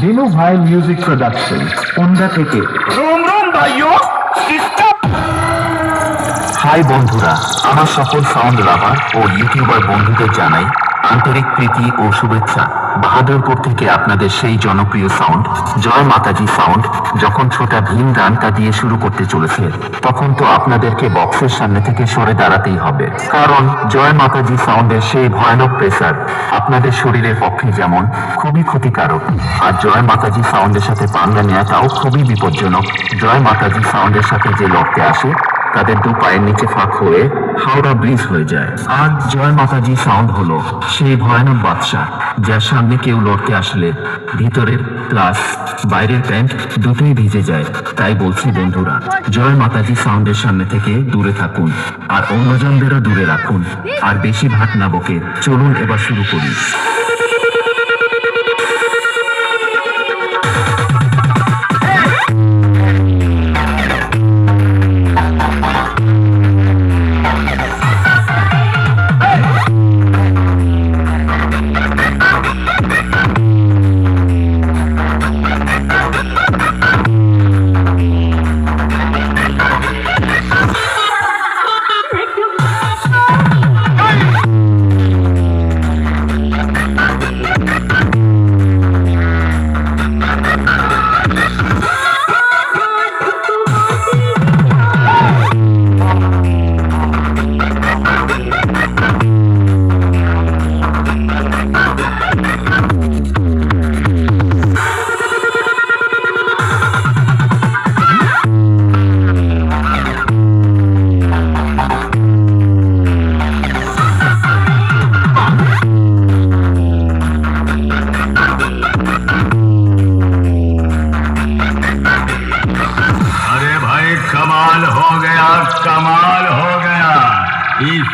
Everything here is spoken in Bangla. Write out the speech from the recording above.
Dinu ভাই মিউজিক Production, Onda থেকে। রুম রুম হাই বন্ধুরা আমার সকল সাউন্ড লাভার ও ইউটিউবার বন্ধুদের জানাই আন্তরিক প্রীতি ও শুভেচ্ছা বাহাদুরপুর থেকে আপনাদের সেই জনপ্রিয় সাউন্ড জয় মাতাজি সাউন্ড যখন ছোটা ভীম গানটা দিয়ে শুরু করতে চলেছে, তখন তো আপনাদেরকে বক্সের সামনে থেকে সরে দাঁড়াতেই হবে। কারণ জয় মাতাজি সাউন্ডের সেই ভয়ানক প্রেসার আপনাদের শরীরের পক্ষে যেমন খুবই ক্ষতিকারক, আর জয় মাতাজি সাউন্ডের সাথে পাঙ্গা নেওয়াটাও খুবই বিপজ্জনক। জয় মাতাজি সাউন্ডের সাথে যে লড়তে আসে তাদের দু পায়ের নিচে ফাঁক হয়ে হাওড়া ব্রিজ হয়ে যায়। আর জয় মাতাজি সাউন্ড হলো সেই ভয়ানক বাদশাহ, যার সামনে কেউ লড়তে আসলে। ভিতরের প্লাস বাইরের প্যান্ট দুটোই ভিজে যায়, তাই বলছি বন্ধুরা, জয় মাতাজি সাউন্ডের সামনে থেকে দূরে থাকুন, আর অন্যজনদেরও দূরে রাখুন, আর বেশি ভাট না বকে, চলুন এবার শুরু করি। कमाल हो गया कमाल हो गया। इस